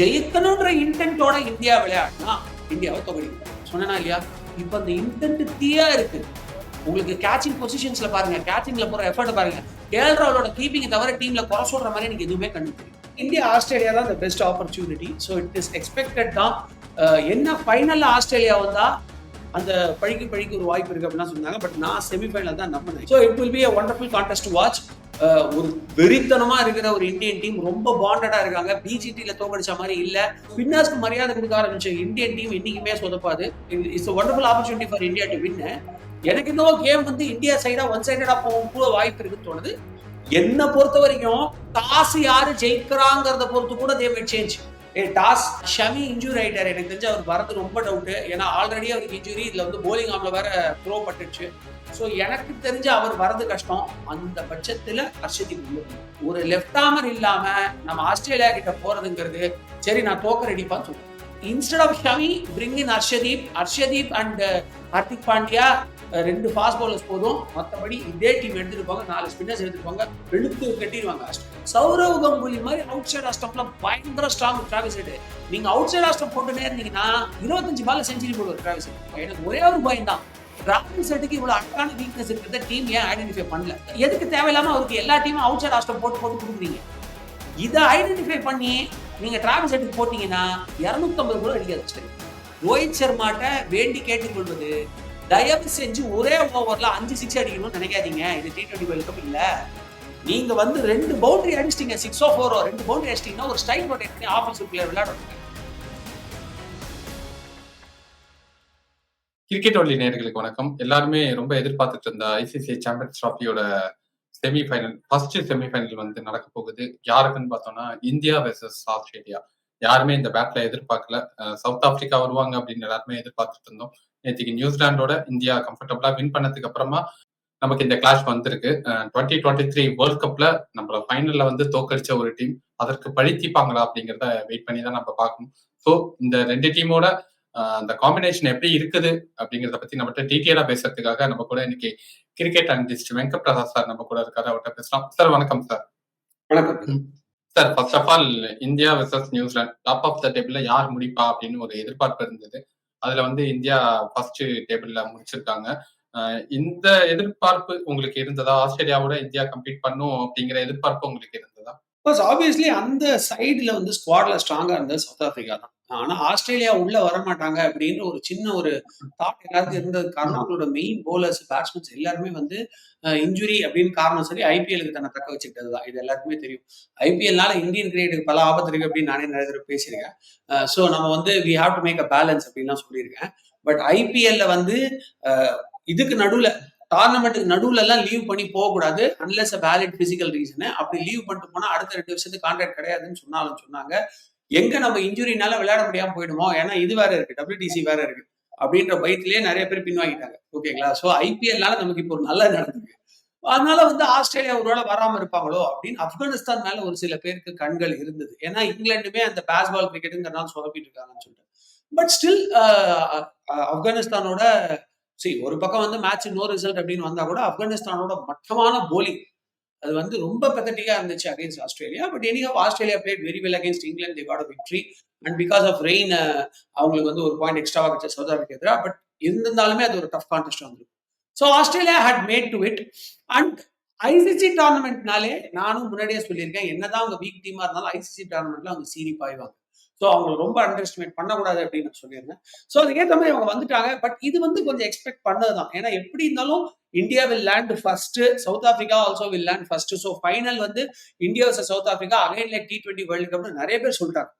ஜெயிக்கணுன்ற இன்டென்ட்டோட India விளையாடினா இந்தியாவை தோக்கடிக்கும் சொன்னா இல்லையா? இப்போ அந்த இன்டென்ட் தீயா இருக்கு. உங்களுக்கு கேச்சிங் பொசிஷன்ஸ்ல பாருங்க. கேச்சிங்ல போற எஃபர்ட் பாருங்க. கேஎல் ராவலோட கீப்பிங் தவிர டீம்ல குறை சொல்ற மாதிரி எனக்கு எதுவுமே கண்டு இந்தியா ஆஸ்திரேலியா தான் best opportunity so it is expected தான் என்ன ஃபைனல்ல ஆஸ்திரேலியா வந்தா அந்த பழிக்கு பழிக்கு ஒரு வாய்ப்பு இருக்கு அப்படின்னா சொன்னாங்க. பட் நான் செமிஃபைனல் தான் நம்பினேன். So it will be a wonderful contest watch ஒரு வெறித்தனமா இருக்கிற ஒரு இந்தியன் டீம் ரொம்ப பாண்டடா இருக்காங்க. பிஜிடியில தோக்கடிச்ச மாதிரி இல்ல. பின்னர்ஸ்க்கு மரியாதை கொடுக்க ஆரம்பிச்ச இந்தியன் டீம் இன்னைக்குமே சொதப்பாது. It's wonderful opportunity for India to win எனக்கு இன்னும் கேம் வந்து இந்தியா சைடா ஒன் சைடடா போகும் கூட வாய்ப்பு இருக்குன்னு தோணுது. என்ன பொறுத்த வரைக்கும் காசு யாரு ஜெயிக்கிறாங்கிறத பொறுத்து கூட தேவை change a toss. Shami injury ஆயிட்டார். எனக்கு தெரிஞ்சு அவர் வரது ரொம்ப டவுட்டு ஏன்னா ஆல்ரெடி அவருக்கு இன்ஜுரி இதுல வந்து போலிங் ஆம்ல வேற த்ரோ பட்டுச்சு ஸோ எனக்கு தெரிஞ்சு அவர் வரது கஷ்டம். அந்த பட்சத்துல ஹர்ஷதீப் உள்ள ஒரு லெஃப்ட் ஆமர் இல்லாம நம்ம ஆஸ்திரேலியா கிட்ட போறதுங்கிறது சரி நான் தோக்க ரெடிப்பான்னு சொல்லுவேன் instead of Shami bring in Harshdeep. Harshdeep and Hardik Pandya ரெண்டு ஃபாஸ்ட் பாலர்ஸ் போதும். மற்றபடி இதே டீம் எடுத்துருப்பாங்க நாலு ஸ்பின்னர்ஸ் எடுத்துருப்பாங்க வெளுத்து கட்டிடுவாங்க. சௌரவ் கங்குலி மாதிரி அவுட் சைட் ஆஸ்டம்ல பயங்கர ஸ்ட்ராங் டிராவல் சைடு நீங்க அவுட் சைட் ஆஸ்டம் போட்டுனே இருந்தீங்கன்னா இருபத்தஞ்சு பால்ல செஞ்சுரி போடுவார் டிராவல் சைடு எனக்கு ஒரே ஒரு பயம் தான். டிராவல் சைடுக்கு இவ்வளவு அழகான வீக்னஸ் இருக்கிறத டீம் ஏன் ஐடென்டிஃபை பண்ணல? எதுக்கு தேவையில்லாம அவருக்கு எல்லா டீமும் அவுட் சைட் ஆஸ்டம் போட்டு போட்டு கொடுக்குறீங்க? இதை ஐடென்டிஃபை பண்ணி நீங்க டிராவல் சைடுக்கு போட்டீங்கன்னா இரநூத்தம்பது கூட அடிக்காது. ரோஹித் சர்மாட்ட வேண்டி கேட்டுக்கொள்வது தயவு செஞ்சு ஒரே ஓவரில் அஞ்சு சிக்ஸ் அடிக்கணும்னு நினைக்காதீங்க. இது டி டுவெண்ட்டி வேர்ல்ட் கப் இல்லை. நீங்க வந்து ரெண்டு பவுண்டரி அடிச்சிட்டிங்க. சிக்ஸோ ஃபோரோ ரெண்டு பவுண்டரி அடிச்சிட்டீங்கன்னா ஒரு ஸ்ட்ரைக் ரொட்டேட் பண்ணி ஆஃபீஸர் பிளேயர் விளையாடுறாங்க கிரிக்கெட் ஒன்லி நேர்களுக்கு வணக்கம். எல்லாருமே ரொம்ப எதிர்பார்த்துட்டு இருந்த ஐசிசி சாம்பியன்ஸ் டிராஃபியோட செமிஃபைனல் ஃபர்ஸ்ட் செமிஃபைனல் வந்து நடக்க போகுது. யாருக்குன்னு பார்த்தோம்னா இந்தியா வெர்சஸ் ஆஸ்திரேலியா. யாருமே இந்த பேட்ல எதிர்பார்க்கல. சவுத் ஆப்பிரிக்கா வருவாங்க அப்படின்னு எல்லாருமே எதிர்பார்த்துட்டு இருந்தோம். நேற்றுக்கு நியூசிலாண்டோட இந்தியா கம்ஃபர்டபுளா வின் பண்ணதுக்கு அப்புறமா நமக்கு இந்த கிளாஷ் வந்திருக்கு. டுவெண்ட்டி டுவெண்ட்டி த்ரீ வேர்ல்ட் கப்ல நம்மள ஃபைனல்ல வந்து தோக்கடிச்ச ஒரு டீம் அதற்கு பழித்திப்பாங்களா அப்படிங்கிறத வெயிட் பண்ணி தான் நம்ம பார்க்கணும். ஸோ இந்த ரெண்டு டீமோட அந்த காம்பினேஷன் எப்படி இருக்குது அப்படிங்கறத பத்தி நம்மகிட்ட டீட்டெயிலா பேசுறதுக்காக நம்ம கூட இன்னைக்கு cricket analyst Venkat Prasad sir நம்ம கூட இருக்காரு. அவர்கிட்ட பேசலாம். சார் வணக்கம் சார் வணக்கம். Sir first of all India versus New Zealand. Top of the டேபிள்ல யார் முடிப்பா அப்படின்னு ஒரு எதிர்பார்ப்பு இருந்தது. அதுல வந்து இந்தியா ஃபர்ஸ்ட் டேபிள்ல முடிச்சிருக்காங்க. இந்த எதிர்பார்ப்பு உங்களுக்கு இருந்ததா? ஆஸ்திரேலியாவோட இந்தியா கம்ப்ளீட் பண்ணும் அப்படிங்கிற எதிர்பார்ப்பு உங்களுக்கு இருந்ததா? பிகாஸ் ஆப்வியஸ்லி அந்த சைடுல வந்து ஸ்குவாட்ல ஸ்ட்ராங்கா இருந்தது சவுத் ஆப்பிரிக்கா தான். ஆனா ஆஸ்திரேலியா உள்ள வர மாட்டாங்க அப்படின்னு ஒரு சின்ன ஒரு தாட் எல்லாருக்கும் இருந்தது. காரணம் அவங்களோட மெயின் போலர்ஸ் பேட்ஸ்மேன்ஸ் எல்லாருமே வந்து இன்ஜுரி அப்படின்னு காரணம் சொல்லி ஐபிஎலுக்கு தன்னை தக்க வச்சுக்கிட்டது தான். இது எல்லாருக்குமே தெரியும். ஐபிஎல்னால இந்தியன் கிரிக்கெட்டுக்கு பல ஆபத்து இருக்கு அப்படின்னு நானே நிறைய தடவை பேசியிருக்கேன். ஸோ நம்ம வந்து we have to make a balance அப்படின்லாம் சொல்லியிருக்கேன். பட் ஐபிஎல்ல வந்து இதுக்கு நடுவில் டோர்னமெண்ட்டுக்கு நடுவுல எல்லாம் லீவ் பண்ணி போகக்கூடாது unless a valid physical reason அப்படி லீவ் பண்ணிட்டு போனால் அடுத்த ரெண்டு வருஷத்துக்கு கான்ட்ராக்ட் கிடையாதுன்னு சொன்னாலும் சொன்னாங்க. எங்க நம்ம இன்ஜுரினால விளையாட முடியாம போயிடுமோ? ஏன்னா இது வேற இருக்கு டபிள்யூடிசி வேற இருக்கு. அப்படின்ற பயத்திலேயே நிறைய பேர் பின்வாங்கிட்டாங்க. ஓகேங்களா ஸோ ஐபிஎல்னால நமக்கு இப்போ ஒரு நல்ல நடந்திருக்கு. அதனால வந்து ஆஸ்திரேலியா ஒருவேளை வராம இருப்பாங்களோ அப்படின்னு ஆப்கானிஸ்தான் மேல ஒரு சில பேருக்கு கண்கள் இருந்தது. ஏன்னா இங்கிலாண்டுமே அந்த பேஸ்பால் கிரிக்கெட்டுங்கிறனால சொதப்பிட்டு இருக்காங்கன்னு சொல்லிட்டு. பட் ஸ்டில் ஆப்கானிஸ்தானோட சரி ஒரு பக்கம் வந்து மேட்ச் நோ ரிசல்ட் அப்படின்னு வந்தா கூட ஆப்கானிஸ்தானோட மட்டமான போலிங் அது வந்து ரொம்ப பெத்தட்டிக்காக இருந்துச்சு against Australia. But any Australia played very well against England they got victory and because of rain அவங்களுக்கு வந்து ஒரு பாயிண்ட் எக்ஸ்ட்ராவாக கிடைச்ச சவுத் ஆஃப்ரிக்கா எதிராக பட் இருந்திருந்தாலுமே அது ஒரு டஃப் கான்டெஸ்ட் வந்துருக்கும் so Australia had made to it and ICC டோர்னமெண்ட்னாலே நானும் முன்னாடியே சொல்லியிருக்கேன் என்னதான் அவங்க வீக் டீமாக இருந்தாலும் ஐசிசி டோர்னமெண்ட்ல அவங்க சீரி பாய்வாங்க. ஸோ அவங்க ரொம்ப அண்டர் எஸ்டிமேட் பண்ணக்கூடாது அப்படின்னு நான் சொல்லியிருந்தேன். ஸோ அதுக்கேற்ற மாதிரி அவங்க வந்துட்டாங்க. பட் இது வந்து கொஞ்சம் எக்ஸ்பெக்ட் பண்ணது தான் ஏன்னா எப்படி இருந்தாலும் India will land first South Africa also will land first so final வந்து India versus South Africa again like T twenty world கப்னு நிறைய பேர் சொல்லிட்டாங்க.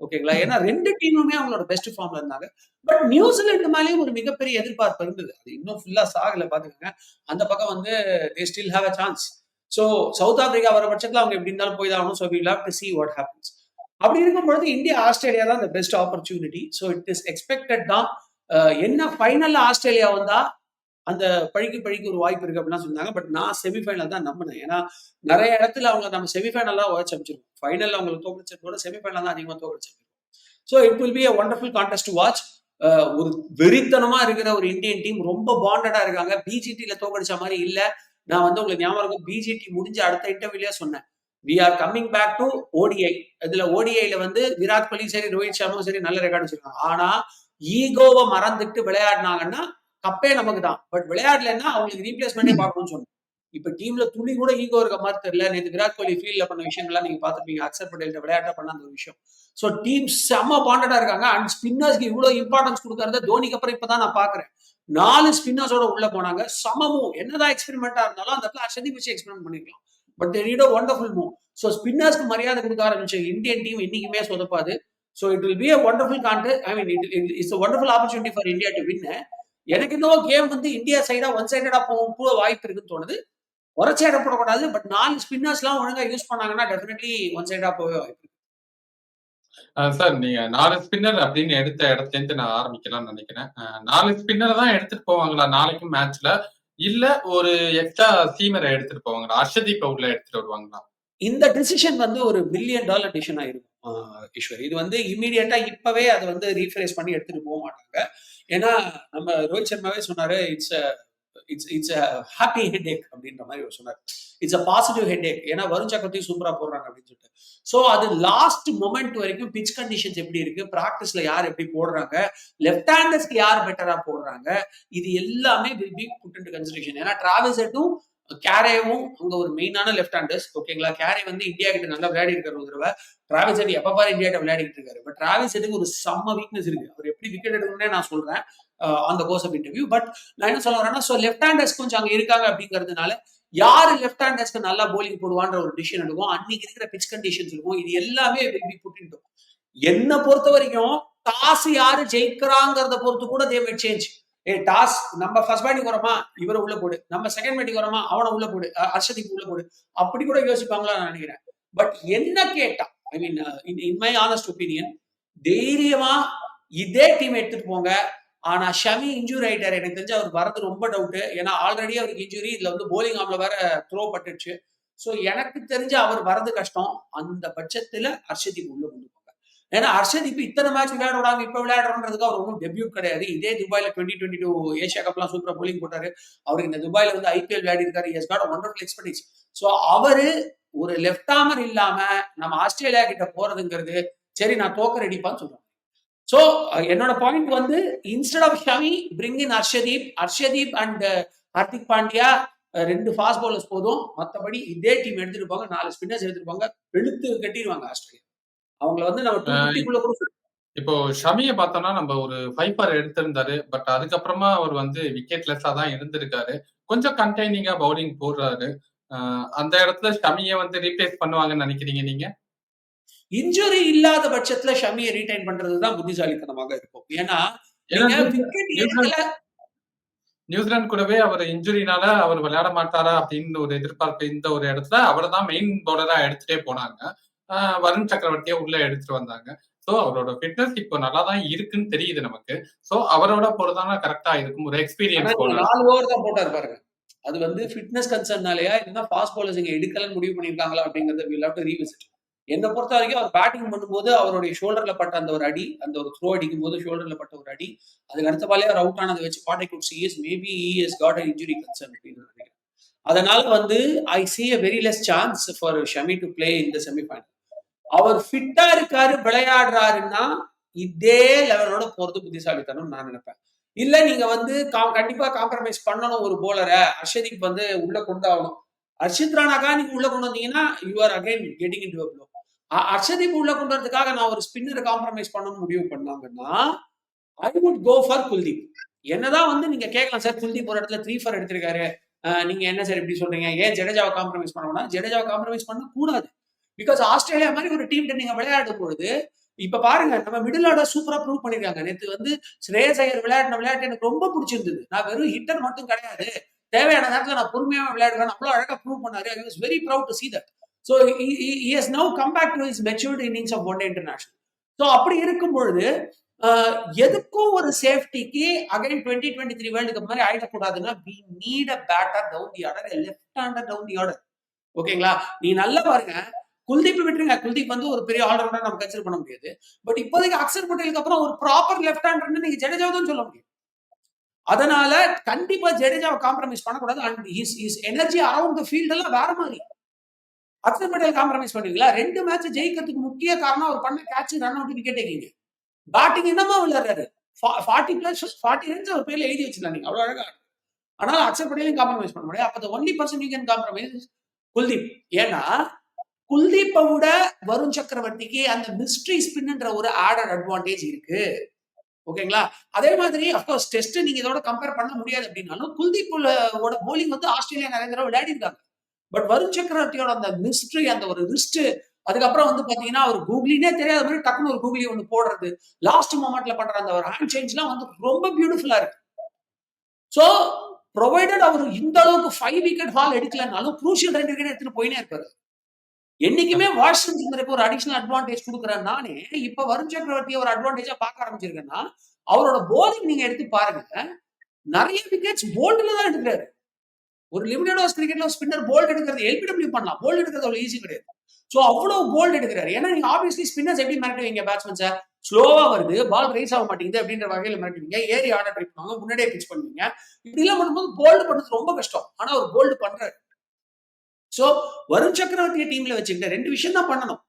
ஓகேங்களா ஏன்னா ரெண்டு டீமுமே அவங்களோட பெஸ்ட் ஃபார்ம்ல இருந்தாங்க. பட் நியூசிலாந்து மேலேயும் ஒரு மிகப்பெரிய எதிர்பார்ப்பு இருந்தது. அது இன்னும் ஃபுல்லா சாகல பாத்துக்கோங்க அந்த பக்கம் வந்து they still have a chance so South Africa வர பட்சத்தில் அவங்க எப்படி இருந்தாலும் போய் தான் ஆகணும் so we love to see what happens அப்படி இருக்கும் பொழுது இந்தியா ஆஸ்திரேலியா தான் இந்த best opportunity so it is expected தான் என்ன ஃபைனல்ல ஆஸ்திரேலியா வந்தா அந்த பழிக்கு பழிக்கு ஒரு வாய்ப்பு இருக்கு அப்படிலாம் சொன்னாங்க பட் நான் செமிஃபைனல் தான் நம்பினேன். ஏன்னா நிறைய இடத்துல அவங்க நம்ம செமிஃபைனல் உழைச்சி அமைச்சிருக்கோம். ஃபைனல் அவங்களுக்கு தோக்கடிச்சதோட செமிஃபைனல் தான் அதிகமாக தோக்கடிச்சிருக்கோம். So it will be a wonderful contest to watch ஒரு வெறித்தனமா இருக்கிற ஒரு இந்தியன் டீம் ரொம்ப பாண்டடா இருக்காங்க. பிஜிடியில தோக்கடிச்ச மாதிரி இல்லை. நான் வந்து உங்களுக்கு ஞாபகம் இருக்கும். பிஜிடி முடிஞ்ச அடுத்த இன்டர்வியூலயே சொன்னேன். We are coming back to ODI இதுல ஓடிஐல வந்து விராட் கோலி சரி ரோஹித் சர்மாவும் சரி நல்ல ரெக்கார்டு வச்சிருக்காங்க. ஆனா ஈகோவை மறந்துட்டு விளையாடினாங்கன்னா கப்பே நமக்கு தான் பட் விளையாடலைன்னா அவங்களுக்கு ரீப்ளேஸ்மெண்டே பார்க்கணும்னு சொன்னோம் இப்ப டீம்ல துளி கூட ஈகோ இருக்க மாதிரி தெரியல. நேற்று விராட் கோலி ஃபீல்ட்ல பண்ண விஷயங்கள்லாம் நீங்க பாத்துருப்பீங்க அக்சர் பட்டேல் விளையாட்ட பண்ண அந்த விஷயம். ஸோ டீம் செம்ம பாண்டடா இருக்காங்க. அண்ட் ஸ்பின்னர்ஸ்க்கு இவ்வளவு இம்பார்ட்டன்ஸ் கொடுக்கறத தோனிக்கு அப்புறம் இப்பதான் நான் பாக்குறேன் நாலு ஸ்பின்னர்ஸோட உள்ள போனாங்க. சமமும். என்னதான் எக்ஸ்பெரிமெண்டா இருந்தாலும் அந்த இடத்துல அசதி வச்சு எக்ஸ்பெரிமெண்ட் பண்ணிக்கலாம் பட் தெரியுட ஒண்டர்ஃபுல் மூவ் ஸோ ஸ்பின்னர்ஸ்க்கு மரியாதை கொடுக்க ஆரம்பிச்சு இந்தியன் டீம் இன்னைக்குமே சொதப்பாது. So it will be a wonderful can't I mean it it's wonderful opportunity for India to win எனக்கு இன்னும் கேம் வந்து இந்தியா சைடா ஒன் சைடடா போகும் கூட வாய்ப்பு இருக்குன்னு தோணுது. உரைச்சி இடப்படக்கூடாது பட் நாலு ஸ்பின்னர்ஸ்லாம் ஒழுங்கா யூஸ் பண்ணாங்கன்னா டெஃபினெட்லி ஒன் சைடா போகவே வாய்ப்பு சார் நீங்க நாலு ஸ்பின்னர் அப்படின்னு எடுத்த இடத்துல இருந்து நான் ஆரம்பிக்கலாம்னு நினைக்கிறேன். நாலு ஸ்பின்னர் தான் எடுத்துட்டு போவாங்களா நாளைக்கும் மேட்ச்ல இல்ல ஒரு எக்ஸ்ட்ரா சீமரை எடுத்துட்டு போவாங்களா அர்ஷதீப் அவுட்ல எடுத்துட்டு வருவாங்களா இந்த டிசிஷன் வந்து ஒரு பில்லியன் டாலர் டிசிஷன் ஆயிருக்கும் ஈஸ்வர். இது வந்து இமீடியட்டா இப்பவே அதை வந்து ரீஃப்ரேஸ் பண்ணி எடுத்துட்டு போக மாட்டாங்க. ஏன்னா நம்ம ரோஹித் சர்மாவே சொன்னாரு it's it's it's a happy headache அப்படின்ற மாதிரி அவர் சொன்னார். It's a positive headache ஏன்னா வருண் சக்கரத்தையும் சூப்பரா போடுறாங்க அப்படின்னு சொல்லிட்டு. ஸோ அது லாஸ்ட் மொமெண்ட் வரைக்கும் பிச் கண்டிஷன்ஸ் எப்படி இருக்கு? ப்ராக்டிஸ்ல யார் எப்படி போடுறாங்க? லெஃப்ட் ஹேண்டர்ஸ்க்கு யார் பெட்டரா போடுறாங்க? இது எல்லாமே will be put into consideration ஏன்னா டிராவல்ஸ் எட்டும் கேரேவும் அங்க ஒரு மெயினான லெஃப்ட் ஹேண்டர்ஸ் ஓகேங்களா கேரே வந்து இந்தியா கிட்ட நல்லா விளையாடிட்டு இருக்காரு ஒரு தடவை. டிராவல் எட் எப்ப பாரு இந்தியா கிட்ட விளையாடிட்டு இருக்காரு. பட் டிராவல் செட்டுக்கு ஒரு செம்ம வீக்னஸ் இருக்கு. அவர் எப்படி விக்கெட் எடுக்கணும்னே நான் சொல்றேன். On the course of interview but நான் என்ன சொல்ல வரேன்னா ஸோ லெஃப்ட் ஹேண்டர்ஸ் கொஞ்சம் அங்க இருக்காங்க அப்படிங்கிறதுனால யாரு லெஃப்ட் ஹேண்டர்ஸ்க்கு நல்லா போலிங் போடுவான்ற ஒரு டிசிஷன் எடுக்கும். அன்னைக்கு இருக்கிற பிச் கண்டிஷன்ஸ் இருக்கும். இது எல்லாமே வில் பி என்ன பொறுத்த வரைக்கும் டாஸ் யாரு ஜெயிக்கிறாங்கிறத பொறுத்து கூட they might change a toss நம்ம ஃபர்ஸ்ட் பேட்டிங் வரோமா இவரை உள்ள போடு. நம்ம செகண்ட் பேட்டிங் வரோமா அவனை உள்ள போடு. அர்ஷதிக்கு உள்ள போடு. அப்படி கூட யோசிப்பாங்களா நான் நினைக்கிறேன். பட் என்ன கேட்டா I mean in my honest opinion தைரியமா இதே டீம் எடுத்துட்டு போங்க. ஆனா ஷமி இன்ஜூரி ஆயிட்டார். எனக்கு தெரிஞ்சு அவர் வரது ரொம்ப டவுட்டு ஏன்னா ஆல்ரெடி அவருக்கு இன்ஜூரி இதுல வந்து போலிங் ஆம்ல வேற த்ரோ பட்டுச்சு ஸோ எனக்கு தெரிஞ்சு அவர் வரது கஷ்டம். அந்த பட்சத்துல ஹர்ஷதீப் உள்ள கொண்டு போங்க ஏன்னா ஹர்ஷதீப் இத்தனை மேட்ச் விளையாட விடாம இப்ப விளையாடுறதுக்கு அவர் ஒன்றும் டெபியூட் கிடையாது. இதே துபாயில டுவெண்ட்டி டுவெண்ட்டி டூ ஏஷியா கப்லாம் சூப்பரா போலிங் போட்டாரு. அவருக்கு இந்த துபாயில வந்து ஐபிஎல் விளையாடி இருக்காரு he's got wonderful expertise so அவரு ஒரு லெஃப்ட் ஆமர் இல்லாம நம்ம ஆஸ்திரேலியா கிட்ட போறதுங்கிறது சரி நான் தோக்க ரெடிப்பான்னு சொல்றேன் ஸோ என்னோட பாயிண்ட் வந்து instead of Shami bring in Harshdeep Harshdeep and Hardik Pandya ரெண்டு ஃபாஸ்ட் பவுலர்ஸ் போதும். மற்றபடி இதே டீம் எடுத்துட்டு போங்க நாலு ஸ்பின்னர்ஸ் எடுத்துட்டு போங்க வெளுத்து கட்டிடுவாங்க ஆஸ்திரேலியா. அவங்கள வந்து நம்ம கூட. இப்போ ஷமியை பார்த்தோம்னா நம்ம ஒரு ஃபைப்பர் எடுத்திருந்தாரு. பட் அதுக்கப்புறமா அவர் வந்து விக்கெட் லெஸ்ஸா தான் இருந்திருக்காரு. கொஞ்சம் கண்டெய்னிங்கா பவுலிங் போடுறாரு. அந்த இடத்துல ஷமியை வந்து ரீப்ளேஸ் பண்ணுவாங்கன்னு நினைக்கிறீங்க நீங்க? இன்ஜுரி இல்லாத பட்சத்துல ஷமியை ரீடைன் பண்றதுதான் புத்திசாலித்தனமாக இருக்கும். ஏன்னா நியூசிலாந்து கூடவே அவர் இன்ஜுரினால அவர் விளையாட மாட்டாரா அப்படின்னு ஒரு எதிர்பார்ப்பு இந்த ஒரு இடத்துல அவர் தான் மெயின் பவுலரா எடுத்துட்டே போனாங்க. வருண் சக்கரவர்த்தியை உள்ள எடுத்துட்டு வந்தாங்க. சோ அவரோட ஃபிட்னஸ் இப்போ நல்லா தான் இருக்குன்னு தெரியுது நமக்கு. சோ அவரோட போறதான கரெக்டா இருக்கும். ஒரு எக்ஸ்பீரியன்ஸ் நாலு ஓவர் தான் போட்டாரு பாருங்க. அது வந்து ஃபிட்னஸ் கன்சர்னாலயா இல்லைன்னா ஃபாஸ்ட் பாலர்ஸ் இங்க எடுக்கலன்னு முடிவு பண்ணிருக்காங்களா அப்படிங்கறத வில் ஹவ் டு ரீவிசிட் என்னை பொறுத்த வரைக்கும் அவர் பேட்டிங் பண்ணும்போது அவருடைய ஷோல்டர்ல பட்ட அந்த ஒரு அடி அந்த ஒரு த்ரோ அடிக்கும் போது ஷோல்டர்ல பட்ட ஒரு அடி அதுக்கு அடுத்த பாலே அவர் அவுட் ஆனதை வச்சு பாட்டை could see is maybe is got injury concern அப்படின்னு நினைக்கிறேன். அதனால வந்து I see a very less chance for Shami to play இந்த செமிஃபைனல் அவர் ஃபிட்டா இருக்காரு விளையாடுறாருன்னா இதே லெவலோட போறது புத்திசாலித்தனம் நான் நினைப்பேன். இல்ல நீங்க வந்து கண்டிப்பா காம்ப்ரமைஸ் பண்ணணும் ஒரு போலரை அர்ஷதிக்கு வந்து உள்ள கொண்டு ஆகணும். அர்ஷித் ராணாக்கா நீங்க உள்ள கொண்டு வந்தீங்கன்னா you are again getting into flow Arshdeep உள்ள கொண்டு வரதுக்காக நான் ஒரு ஸ்பின்னரை காம்ப்ரமைஸ் பண்ணணும்னு முடிவு பண்ணாங்கன்னா I would go for Kuldeep என்னதான் வந்து நீங்க கேட்கலாம் சார் குல்தீப் ஒரு இடத்துல த்ரீ ஃபார் எடுத்திருக்காரு. நீங்க என்ன சார் இப்படி சொல்றீங்க? ஏன் ஜடேஜாவை காம்ப்ரமைஸ் பண்ணணும்னா ஜடேஜாவை காம்ப்ரமைஸ் பண்ண கூடாது பிகாஸ் ஆஸ்திரேலியா மாதிரி ஒரு டீம் நீங்க விளையாடும் பொழுது இப்ப பாருங்க நம்ம மிடில் ஆர்டர் சூப்பரா ப்ரூவ் பண்ணிருக்காங்க. நேற்று வந்து ஸ்ரேயஸ் ஐயர் விளையாடின விளையாட்டு எனக்கு ரொம்ப பிடிச்சிருந்தது. நான் வெறும் ஹிட்டர் மட்டும் கிடையாது. தேவையான நேரத்துல நான் பொறுமையா விளையாடுவேன். அவ்வளவு அழகா ப்ரூவ் பண்ணாரு. I was very proud to see that so he has now come back to his matured innings of one day international. ஸோ அப்படி இருக்கும் பொழுது ஆஹ், எதுக்கும் ஒரு சேஃப்டிக்கு again twenty twenty three world cup மாதிரி ஆயிடக்கூடாதுன்னா we need a batter down the order left hander down the order ஓகேங்களா? நீ நல்லா பாருங்க. குல்தீப் விட்டுருங்க. குல்தீப் வந்து ஒரு பெரிய ஆல்ரவுண்டர் நம்ம கன்சிடர் பண்ண முடியாது. பட் இப்போதைக்கு அக்ஷர் பட்டேலுக்கு அப்புறம் ஒரு ப்ராப்பர் லெஃப்ட் ஹேண்டர்னு நீங்க ஜடேஜா தான் சொல்ல முடியும். அதனால கண்டிப்பா ஜடேஜாவை காம்ப்ரமைஸ் பண்ணக்கூடாது. And his his energy around the field எல்லாம் வேற மாதிரி. அக்ஷர் பட்டேல் காம்ப்ரமைஸ் பண்ணுவீங்களா ரெண்டு மேட்ச் ஜெயிக்கிறதுக்கு முக்கிய காரணம் அவர் பண்ண catch run out wicket taking batting என்னமா விளையாடுறாரு? ஃபார்ட்டி பிளஸ் ஃபார்ட்டி ரன்ஸ் அவர் பேர்ல எழுதி வச்சிருந்தா நீங்க. அவ்வளவு அழகா. ஆனால் அக்ஷர் பட்டேலையும் காம்ப்ரமைஸ் பண்ண முடியாது. அப்போ only person you can compromise Kuldeep. ஏன்னா குல்தீப்பை விட வருண் சக்கரவர்த்திக்கு அந்த மிஸ்ட்ரி ஸ்பின்ன்ற ஒரு ஆடட் அட்வான்டேஜ் இருக்கு. ஓகேங்களா? அதே மாதிரி அஃப்கோர்ஸ் டெஸ்ட் நீங்க இதோட கம்பேர் பண்ண முடியாது அப்படின்னாலும் குல்தீப் ஓட போலிங் வந்து ஆஸ்திரேலியா நிறைய தடவை விளையாடி இருக்காங்க பட் வருண் சக்கரவர்த்தியோட அந்த மிஸ்ட்ரி அந்த ஒரு ரிஸ்ட் அதுக்கப்புறம் வந்து பாத்தீங்கன்னா அவர் கூகுளினே தெரியாத மாதிரி டக்குனு ஒரு கூகுளி ஒன்று போடுறது. லாஸ்ட் மூமெண்ட்ல பண்ற அந்த ஒரு ஹேண்ட் சேஞ்ச்லாம் வந்து ரொம்ப பியூட்டிஃபுல்லா இருக்கு. ஸோ ப்ரொவைடட் அவர் இந்த அளவுக்கு ஃபைவ் விக்கெட் ஹால் எடுக்கலனாலும் குரூஷியல் ரெண்டு விக்கெட் எடுத்துட்டு போயினே இருப்பாரு. என்னைக்குமே வாஷிங் சுந்தருக்கு ஒரு அடிஷனல் அட்வான்டேஜ் கொடுக்குறேன் நானே இப்ப வருண் சக்கரவர்த்தி ஒரு அட்வான்டேஜா பார்க்க ஆரம்பிச்சிருக்கேன்னா அவரோட போலிங் நீங்க எடுத்து பாருங்க நிறைய விக்கெட்ஸ் போல்டுல தான் எடுக்கிறாரு. ஒரு லிமிடெட் ஓவர்ஸ் கிரிக்கெட்ல ஸ்பின்னர் போல்ட் எடுக்கிறது எல்பிடபிள்யூ பண்ணலாம். போல்ட் எடுக்கிறது அவ்வளவு ஈஸி கிடையாது. ஸோ அவ்வளவு போல்ட் எடுக்கிறாரு. ஏன்னா நீங்க ஆப்வியஸ்லி ஸ்பின்னர்ஸ் எப்படி மிரட்டுவீங்க பேட்ஸ்மேன்ஸை ஸ்லோவா வருது பால் ரைஸ் ஆக மாட்டேங்குது அப்படின்ற வகையில மிரட்டுவீங்க. ஏறி ஆர்டர் ட்ரை பண்ணுவாங்க முன்னாடியே பிச் பண்ணுவீங்க. இப்படி எல்லாம் பண்ணும்போது போல்டு பண்றது ரொம்ப கஷ்டம். ஆனா அவர் போல்டு பண்றாரு. சோ வருண் சக்கரவர்த்திய டீம்ல வச்சுக்கிட்ட ரெண்டு விஷயம் தான் பண்ணணும்.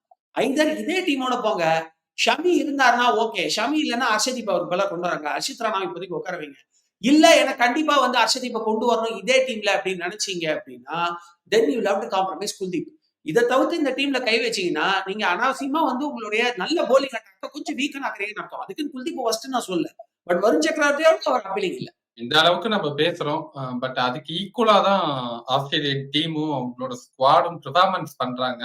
ஐந்தர் இதே டீமோட போங்க. ஷமி இருந்தாருன்னா ஓகே ஷமி இல்லைன்னா அர்ஷதீப் அவர் பல கொண்டு வராங்க. அர்ஷித் ராணா இப்போதைக்கு உட்கார வைங்க. இல்ல எனக்கு கண்டிப்பா வந்து அர்ஷதீப்பை கொண்டு வரணும் இதே டீம்ல அப்படின்னு நினைச்சீங்க அப்படின்னா then you love to compromise Kuldeep. இதை தவிர்த்து இந்த டீம்ல கை வச்சீங்கன்னா நீங்க அனாவசியமா வந்து உங்களுடைய நல்ல போலிங் அட்டாக்க கொஞ்சம் வீக்கன் ஆகிறீங்கன்னு அர்த்தம். அதுக்குன்னு குல்தீப் ஃபர்ஸ்ட் நான் சொல்ல பட் வருண் சக்கரவர்த்தியோட அவர் அப்பீலிங் இல்ல. இந்த அளவுக்கு நம்ம பேசுறோம். பட் அதுக்கு ஈக்குவலா தான் ஆஸ்திரேலியன் டீமும் அவங்களோட ஸ்குவாடும் பெர்ஃபார்மன்ஸ் பண்றாங்க.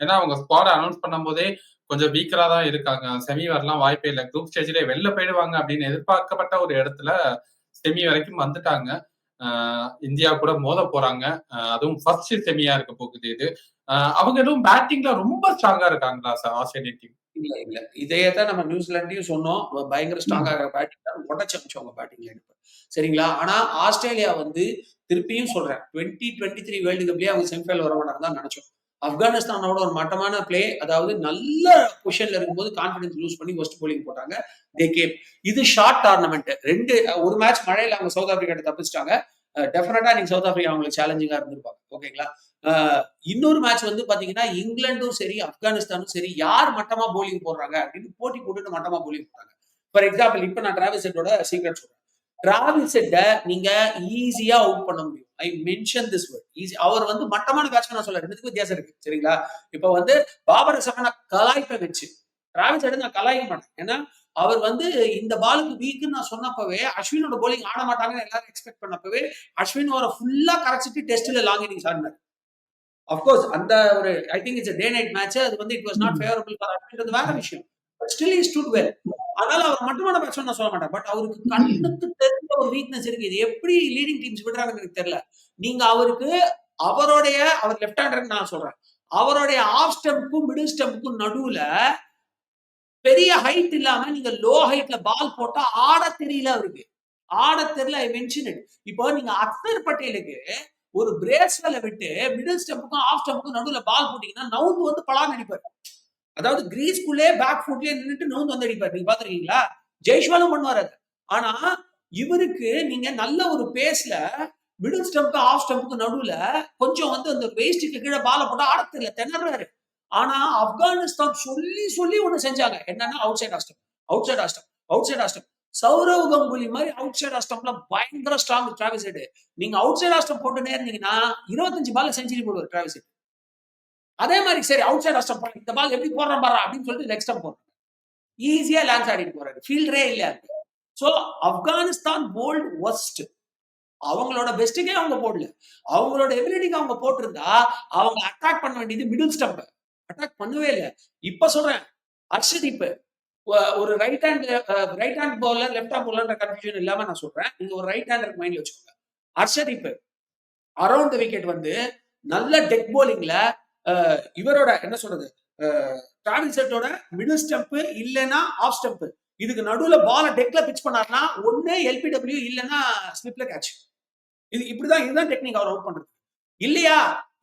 ஏன்னா அவங்க ஸ்குவாட் அனௌன்ஸ் பண்ணும் போதே கொஞ்சம் வீக்கரா தான் இருக்காங்க. செமி வரலாம் வாய்ப்பே இல்லை. குரூப் ஸ்டேஜ்லேயே வெளில போயிடுவாங்க அப்படின்னு எதிர்பார்க்கப்பட்ட ஒரு இடத்துல செமி வரைக்கும் வந்துட்டாங்க. இந்தியா கூட மோத போறாங்க. அதுவும் ஃபர்ஸ்ட் செமியா இருக்க போகுது இது. அவங்களும் பேட்டிங்ல ரொம்ப ஸ்ட்ராங்கா இருக்காங்களா சார் ஆஸ்திரேலியன் டீம் இல்ல இல்ல. இதையே தான் நம்ம நியூசிலாண்டையும் சொன்னோம். பயங்கர ஸ்ட்ராங்கா பேட்டிங் தான் உடச்சமிச்சு அவங்க பேட்டிங்ல எடுப்பு. சரிங்களா? ஆனா ஆஸ்திரேலியா வந்து திருப்பியும் சொல்றேன். டுவெண்ட்டி டுவெண்ட்டி த்ரீ வேர்ல்டு கப்லயே அவங்க செமிஃபைனல் வர மாட்டாங்க தான் நினைச்சோம். ஆப்கானிஸ்தானோட ஒரு மட்டமான பிளே அதாவது நல்ல பொசிஷன்ல இருக்கும்போது கான்பிடன்ஸ் லூஸ் பண்ணி ஒஸ்ட் போலிங் போட்டாங்க. தே கேம் இது ஷார்ட் டோர்னமெண்ட் ரெண்டு ஒரு மேட்ச் மழையில அவங்க சவுத் ஆப்பிரிக்கா தப்பிச்சிட்டாங்க. டெஃபினட்டா நீங்க சவுத் ஆப்பிரிக்கா அவங்களுக்கு சேலஞ்சிங்கா இருந்திருப்பாங்க. ஓகேங்களா? இன்னொரு மேட்ச் வந்து பாத்தீங்கன்னா இங்கிலாண்டும் சரி ஆப்கானிஸ்தானும் சரி யார் மட்டமா போலிங் போடுறாங்க அப்படின்னு போட்டி போட்டுட்டு மட்டமா போலிங் போடுறாங்க ஃபார் எக்ஸாம்பிள் இப்ப நான் டிராவல் செட்டோட சீக்ரெட் சொல்றேன். டிராவல் செட்டை நீங்க ஈஸியா அவுட் பண்ண முடியும். I mention this word easy அவர் வந்து மட்டமான பேட்ஸ்மேன் சொல்ல ரெண்டுத்துக்கு வித்தியாசம் இருக்கு. சரிங்களா? இப்ப வந்து பாபர் அசமான கலாய்ப்பை வச்சு டிராவல் செட் நான் கலாய்க்க மாட்டேன். ஏன்னா அவர் வந்து இந்த பாலுக்கு வீக்குன்னு நான் சொன்னப்பவே அஸ்வினோட போலிங் ஆட மாட்டாங்கன்னு எல்லாரும் எக்ஸ்பெக்ட் பண்ணப்பவே அஸ்வின் அவரை ஃபுல்லா கரைச்சிட்டு டெஸ்ட்ல லாங் இன்னிங்ஸ் ஆடினார். அப்கோர்ஸ் அந்த ஒரு I think it's day night match அது வந்து it was not favourable for Ashwin. வேற விஷயம். ஸ்டில் இஸ் ஸ்டூட் வெல் அதனால அவர் மட்டுமான பேட்ஸ்மேன் நான் சொல்ல மாட்டேன். பட் அவருக்கு கண்ணுக்கு தெரிஞ்ச ஒரு வீக்னஸ் இருக்கு. இது எப்படி லீடிங் டீம்ஸ் விடுறாங்கன்னு எனக்கு தெரியல. நீங்க அவருக்கு அவருடைய அவர் லெஃப்ட் ஹேண்டர் நான் சொல்றேன். அவருடைய ஆஃப் ஸ்டெம்புக்கும் மிடில் ஸ்டெம்புக்கும் நடுவுல பெரிய ஹைட் இல்லாம நீங்க லோ ஹைட்ல பால் போட்டா ஆட தெரியல அவருக்கு. ஆட தெரியல ஐ மென்ஷன் இட் இப்போ நீங்க அக்சர் பட்டேலுக்கு ஒரு பிரேஸ்வலை விட்டு மிடில் ஸ்டெம்புக்கும் ஆஃப் ஸ்டெம்புக்கும் நடுவுல பால் போட்டீங்கன்னா நவுந்து வந்து பலான்னு நினைப்பாரு அதாவது கிரீஸ்குள்ளே பேக் ஃபுட்லயே நின்றுட்டு நவுந்து வந்து அடிப்பாரு. நீங்க பாத்துருக்கீங்களா ஜெய்ஷ்வாலும் பண்ணுவார் அது. ஆனா இவருக்கு நீங்க நல்ல ஒரு பேஸ்ல மிடில் ஸ்டெம்புக்கு ஆஃப் ஸ்டெம்புக்கு நடுவுல கொஞ்சம் வந்து அந்த வேஸ்ட்டுக்கு கீழே பால போட்டா ஆட தெரியல திணறாரு. ஆனா ஆப்கானிஸ்தான் சொல்லி சொல்லி ஒண்ணு செஞ்சாங்க. என்னன்னா outside off stump outside off stump outside off stump Sourav Ganguly மாதிரி அவுட் சைட் ஆஸ்டம்ல பயங்கர ஸ்ட்ராங் டிராவல் சைடு நீங்க அவுட் சைட் ஆஸ்டம் போட்டுனே இருந்தீங்கன்னா இருபத்தஞ்சு பால் செஞ்சுரி போடுவார் டிராவல் சைடு அதே மாதிரி சரி அவுட் சைட் அஸ்டம் பண்ணி. இந்த பால் எப்படி போடுறோம் பாரு அப்படின்னு சொல்லிட்டு நெக்ஸ்ட் ஸ்டம் போடுறாங்க ஈஸியா லான்ஸ் ஆடிட்டு போறாரு. ஃபீல்டரே இல்லையா சோ ஆப்கானிஸ்தான் போல்ட் ஒஸ்ட் அவங்களோட பெஸ்ட்டுக்கே அவங்க போடல. அவங்களோட எபிலிட்டிக்கு அவங்க போட்டிருந்தா அவங்க அட்டாக் பண்ண வேண்டியது மிடில் ஸ்டம்ப் அட்டாக் பண்ணவே இல்லை. இப்ப சொல்றேன். அர்ஷதீப் ஒரு right hand right hand bowler left hand பவுலர்ன்ற confusion இல்லாம நான் சொல்றேன். நீங்க ஒரு ரைட் ஹேண்டர் மைண்ட்ல வச்சுக்கோங்க. அர்ஷதீப் அரௌண்ட் விக்கெட் வந்து நல்ல டெக் போலிங்ல இவரோட என்ன சொல்றது? டிராவல் செட்டோட மிடில் ஸ்டெம்ப் இல்லைன்னா ஆஃப் ஸ்டெம்ப் இதுக்கு நடுவுல பால டெக்ல பிச் பண்ணார்னா ஒன்னே எல்பிடபிள்யூ இல்லைன்னா ஸ்லிப்ல கேட்ச் இது இப்படிதான் இதுதான் டெக்னிக் அவர் அவுட் பண்றது. இல்லையா?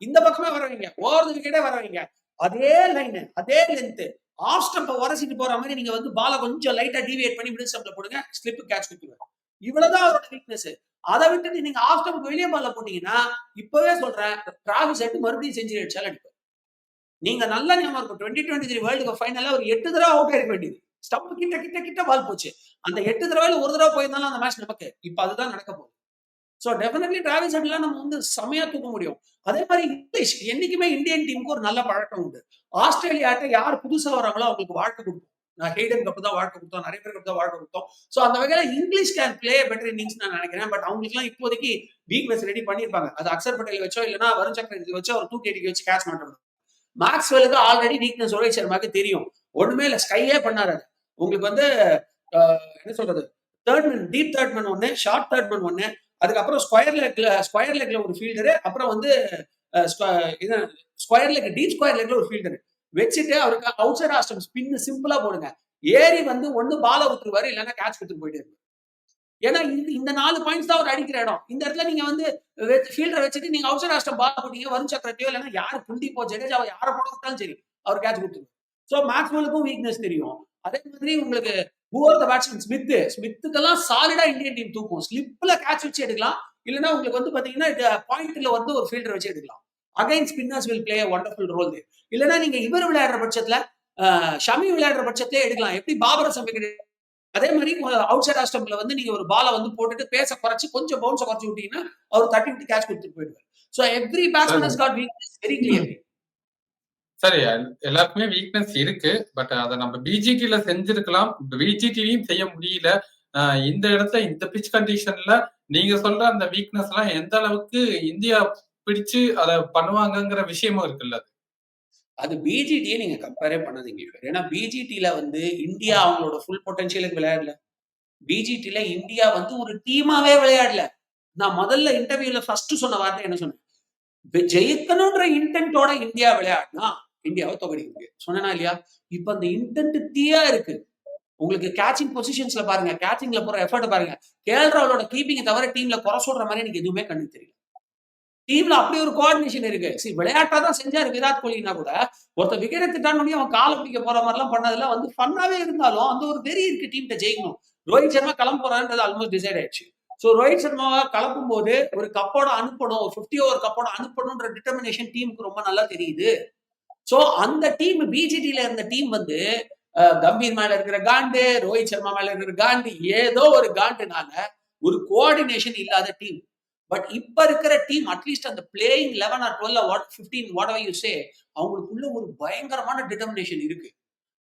இந்த பக்கமே வரவீங்க ஓவர் விக்கெட்டே வரவீங்க அதே லைன் அதே லென்த் ஆஃப் ஸ்டெம்பை உரசிட்டு போற மாதிரி நீங்க வந்து பால கொஞ்சம் லைட்டா டிவியேட் பண்ணி மிடில் ஸ்டெம்ப்ல போடுங்க ஸ்லிப் கேட்ச் கொடுத்துருவாங்க இவ்வளவுதான் அவரோட வீக்னஸ் அதை விட்டு நீங்க ஆஃப் ஸ்டெம்ப் வெளியே பால போட்டீங்கன்னா இப்பவே சொல்றேன் டிராவல் செட் மறுபடியும் செஞ்சுரி அடிச்சாலும் அடிப்பார் நீங்க நல்லா ஞாபகம் இருக்கும் twenty twenty three world cup ஃபைனல்ல ஒரு எட்டு தடவை அவுட் ஆயிருக்க வேண்டியது. ஸ்டம்ப் கிட்ட கிட்ட கிட்ட பால் போச்சு. அந்த எட்டு தடவையில ஒரு தடவை போயிருந்தாலும் அந்த மேட்ச் நமக்கு இப்ப அதுதான் நடக்க போகுது. ஸோ டெஃபினெட்லி டிராவல் சைட்லாம் நம்ம வந்து செமையா தூக்க முடியும். அதே மாதிரி இங்கிலீஷ் என்னைக்குமே இந்தியன் டீமுக்கு ஒரு நல்ல பழக்கம் உண்டு. ஆஸ்திரேலியாட்ட யார் புதுசா வராங்களோ அவங்களுக்கு வாழ்க்கை கொடுப்போம். நான் ஹெய்டன் கப் தான் வாழ்க்கை கொடுத்தோம் நிறைய பேருக்கு தான் வாழ்க்கை கொடுத்தோம். ஸோ அந்த வகையில English can play better innings நான் நினைக்கிறேன். பட் அவங்களுக்குலாம் இப்போதைக்கு வீக்னஸ் ரெடி பண்ணிருப்பாங்க அது அக்சர் பட்டேல் வச்சோ இல்லைன்னா வருண் சக்கரவர்த்தி வச்சோ ஒரு தூக்கி அடிக்க வச்சு கேட்ச் மாட்டோம் மேக்ஸ்வெலுக்கு ஆல்ரெடி வீக்னஸ் ரோஹித் சர்மாக்கு தெரியும். ஒண்ணுமே இல்லை ஸ்கையே பண்ணாரு உங்களுக்கு வந்து என்ன சொல்றது? Third man deep third man ஒன்னு ஷார்ட் தேர்ட் மேன் ஒன்னு அதுக்கப்புறம் ஸ்கொயர் லெக்ல ஸ்கொயர் லெக்ல ஒரு ஃபீல்டரு அப்புறம் வந்து ஸ்கொயர் லெக் டீப் ஸ்கொயர் லெக்ல ஒரு ஃபீல்டரு வச்சுட்டு அவருக்கு அவுட் சைட் ஆஸ்டம் ஸ்பின் சிம்பிளா போடுங்க. ஏறி வந்து ஒண்ணு பால விட்டுருவாரு இல்லைன்னா கேட்ச் கொடுத்துட்டு போயிட்டே இருக்கு ஏன்னா இந்த இந்த நாலு பாயிண்ட்ஸ் தான் அவர் அடிக்கிற இடம். இந்த இடத்துல நீங்க வந்து ஃபீல்டரை வச்சுட்டு நீங்க அவுட் சைட் ஆஸ்டம் பால் போட்டீங்க வருண் சக்கரத்தையோ இல்லைன்னா யார் குல்தீப்போ ஜடேஜாவை யாரை போட விட்டாலும் சரி அவர் கேட்ச் கொடுத்துருவாரு. ஸோ மேக்ஸ்வெலுக்கும் வீக்னஸ் தெரியும். அதே மாதிரி உங்களுக்கு ஓவர் த பேட்ஸ்மேன் ஸ்மித் ஸ்மித்துக்கெல்லாம் சாலிடா இந்தியன் டீம் தூக்கும். ஸ்லிப்ல கேட்ச் வச்சு எடுக்கலாம். இல்லைன்னா உங்களுக்கு வந்து பாத்தீங்கன்னா பாயிண்ட்ல வந்து ஒரு ஃபீல்டர் வச்சு எடுக்கலாம். Again spinners will play wonderful role இல்லைன்னா நீங்க இவர் விளையாடுற பட்சத்துல ஷமி விளையாடுற பட்சத்திலே எடுக்கலாம். எப்படி பாபர சமைக்கிற அதே மாதிரி அவுட் சைட் ஆஸ்டம்ல வந்து நீங்க ஒரு பாலை வந்து போட்டுட்டு பேச குறைச்சு கொஞ்சம் பவுன்ஸை குறைச்சு விட்டீங்கன்னா அவர் தட்டி விட்டு கேட்ச் கொடுத்துட்டு போயிடுவார். So every batsman has got weakness very clear சரி எல்- எல்லாருக்குமே வீக்னஸ் இருக்கு பட் அதை நம்ம பிஜிடில செஞ்சிருக்கலாம். பிஜிடிலையும் செய்ய முடியல. இந்த இடத்துல இந்த பிச் கண்டிஷன்ல நீங்க சொல்ற அந்த வீக்னஸ் எல்லாம் எந்த அளவுக்கு இந்தியா பிடிச்சு அதை பண்ணுவாங்கங்கிற விஷயமும் இருக்குல்ல அது பிஜிடியை நீங்க கம்பேரே பண்ணாதீங்க ஏன்னா பிஜிடில வந்து இந்தியா அவங்களோட ஃபுல் பொட்டன்ஷியலுக்கு விளையாடல. பிஜிடில இந்தியா வந்து ஒரு டீமாவே விளையாடல. நான் முதல்ல இன்டர்வியூல ஃபர்ஸ்ட் சொன்ன வார்த்தை என்ன சொன்னேன்? ஜெயிக்கணும்ன்ற இன்டென்ட்டோட இந்தியா விளையாடினா இந்தியாவை தொகடிக்க முடியும் சொன்னேனா இல்லையா? இப்ப அந்த இன்டென்ட் தீயா இருக்கு. உங்களுக்கு கேச்சிங் பொசிஷன்ஸ்ல பாருங்க கேச்சிங்ல போற எஃபர்ட் பாருங்க. கேஎல் ராவலோட கீப்பிங்கை தவிர டீம்ல குறை சொல்ற மாதிரி எனக்கு எதுவுமே கண்ணு தெரியல. டீம்ல அப்படி ஒரு கோஆர்டினேஷன் இருக்கு. சரி விளையாட்டா தான் செஞ்சாரு விராட் கோலினா கூட ஒருத்தர் விக்கெட் எடுத்துட்டான்னு அவன் காலை பிடிக்க போற மாதிரிலாம் பண்ணதுல வந்து ஃபன்னாவே இருந்தாலும் அந்த ஒரு வெறி இருக்கு டீம்கிட்ட ஜெயிக்கணும். ரோஹித் சர்மா கிளம்ப போறான்றது ஆல்மோஸ்ட் டிசைட் ஆயிடுச்சு. ஸோ ரோஹித் சர்மாவை கலப்பும் போது ஒரு கப்போட அனுப்பணும் ஒரு ஃபிஃப்டி ஓவர் கப்போட அனுப்பணும்ன்ற டிட்டர்மினேஷன் டீமுக்கு ரொம்ப நல்லா தெரியுது. ஸோ அந்த டீம் பிஜிடில இருந்த டீம் வந்து கம்பீர் மேல இருக்கிற காண்டு ரோஹித் சர்மா மேல இருக்கிற காண்டு ஏதோ ஒரு காண்டுனால ஒரு கோஆர்டினேஷன் இல்லாத டீம் பட் இப்ப இருக்கிற டீம் அட்லீஸ்ட் அந்த playing eleven or twelve what fifteen what you say அவங்களுக்குள்ள ஒரு பயங்கரமான டிட்டர்மினேஷன் இருக்கு.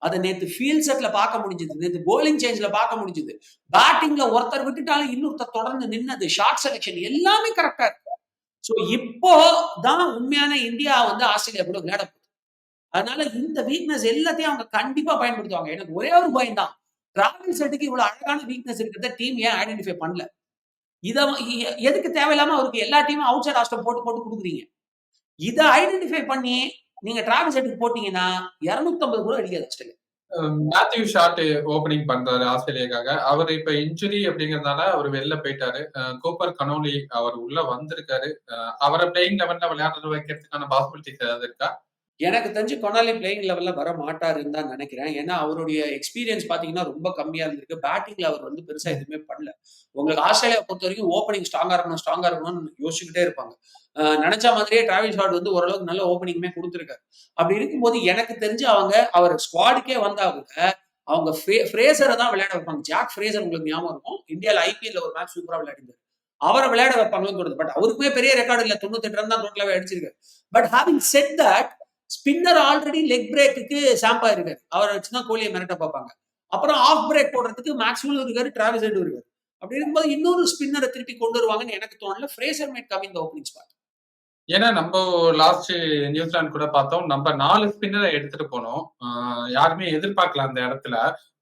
அதை நேத்து ஃபீல்ட் செட்ல பார்க்க முடிஞ்சது. நேற்று போலிங் சேஞ்ச்ல பார்க்க முடிஞ்சது. பேட்டிங்ல ஒருத்தர் விட்டுட்டாலும் இன்னொருத்தர் தொடர்ந்து நின்னது ஷார்ட் செலெக்ஷன் எல்லாமே கரெக்டா இருக்கு. ஸோ இப்போ தான் உண்மையான இந்தியா வந்து ஆஸ்திரேலியா கூட விளையாட போகுது. அதனால இந்த வீக்னஸ் எல்லாத்தையும் அவங்க கண்டிப்பா பயன்படுத்துவாங்க. எனக்கு ஒரே ஒரு பயம் தான் டிராவல் செட்டுக்கு இவ்வளவு அழகான வீக்னஸ் இருக்கிறத டீம் ஏன் ஐடென்டிஃபை பண்ணல? இதை எதுக்கு தேவையில்லாம அவருக்கு எல்லா டீமும் அவுட் சைட் ஆஸ்டம் போட்டு போட்டு கொடுக்குறீங்க? இதை ஐடென்டிஃபை பண்ணி நீங்க டிராவல் செட்டுக்கு போட்டீங்கன்னா 250 கூட அடிக்காது ஆஸ்திரேலியா மேத்யூ ஷாட் ஓபனிங் பண்றாரு ஆஸ்திரேலியாக்காக. அவர் இப்ப இன்ஜுரி அப்படிங்கறதுனால அவர் வெளில போயிட்டாரு. அஹ் கூப்பர் கனோலி அவர் உள்ள வந்திருக்காரு. அவரை பிளேயிங் லெவன்ல விளையாடுறது வைக்கிறதுக்கான பாசிபிலிட்டிஸ் ஏதாவது இருக்கா? எனக்கு தெரிஞ்சு கொனாலி பிளேயிங் லெவல்ல வர மாட்டாருன்னு தான் நினைக்கிறேன். ஏன்னா அவருடைய எக்ஸ்பீரியன்ஸ் பாத்தீங்கன்னா ரொம்ப கம்மியா இருந்திருக்கு. பேட்டிங்ல அவர் வந்து பெருசா எதுவுமே பண்ணல. உங்களுக்கு ஆஸ்திரேலியா பொறுத்த வரைக்கும் ஓப்பனிங் ஸ்ட்ராங்கா இருக்கணும் ஸ்ட்ராங்கா இருக்கணும்னு யோசிச்சுக்கிட்டே இருப்பாங்க. நினைச்ச மாதிரியே டிராவல் ஷாட் வந்து ஓரளவுக்கு நல்ல ஓப்பனிங்குமே கொடுத்துருக்காரு. அப்படி இருக்கும்போது எனக்கு தெரிஞ்சு அவங்க அவர் ஸ்குவாடுக்கே வந்தா கூட அவங்க ஃப்ரேசரை தான் விளையாட வைப்பாங்க. ஜாக் ஃப்ரேசர் உங்களுக்கு ஞாபகம் இருக்கும். இந்தியாவில் ஐபிஎல்ல ஒரு மேட்ச் சூப்பரா விளையாடிருந்தாரு. அவரை விளையாட வைப்பாங்கன்னு தோணுது. பட் அவருக்குமே பெரிய ரெக்கார்டு இல்லை. தொண்ணூத்தெட்டு ரன் தான் டோட்டலாவே அடிச்சிருக்காரு. But having said that spinner already leg பிரேக்குக்கு Zampa இருக்காரு. அவரை வச்சுதான் கோலியை மிரட்ட பார்ப்பாங்க. அப்புறம் ஆஃப் பிரேக் போடுறதுக்கு மேக்ஸிமம் இருக்காரு டிராவிஸ் ஹெட் இருக்காரு. அப்படி இருக்கும்போது இன்னொரு ஸ்பின்னரை திருப்பி கொண்டு வருவாங்கன்னு எனக்கு தோணல. ஃப்ரேசர் மேட் கம் இந்த ஓப்பனிங் ஸ்பாட் ஏன்னா நம்ம லாஸ்ட் நியூசிலாந்து கூட பார்த்தோம். நம்ம நாலு ஸ்பின்னரை எடுத்துட்டு போனோம். யாருமே எதிர்பார்க்கல அந்த இடத்துல.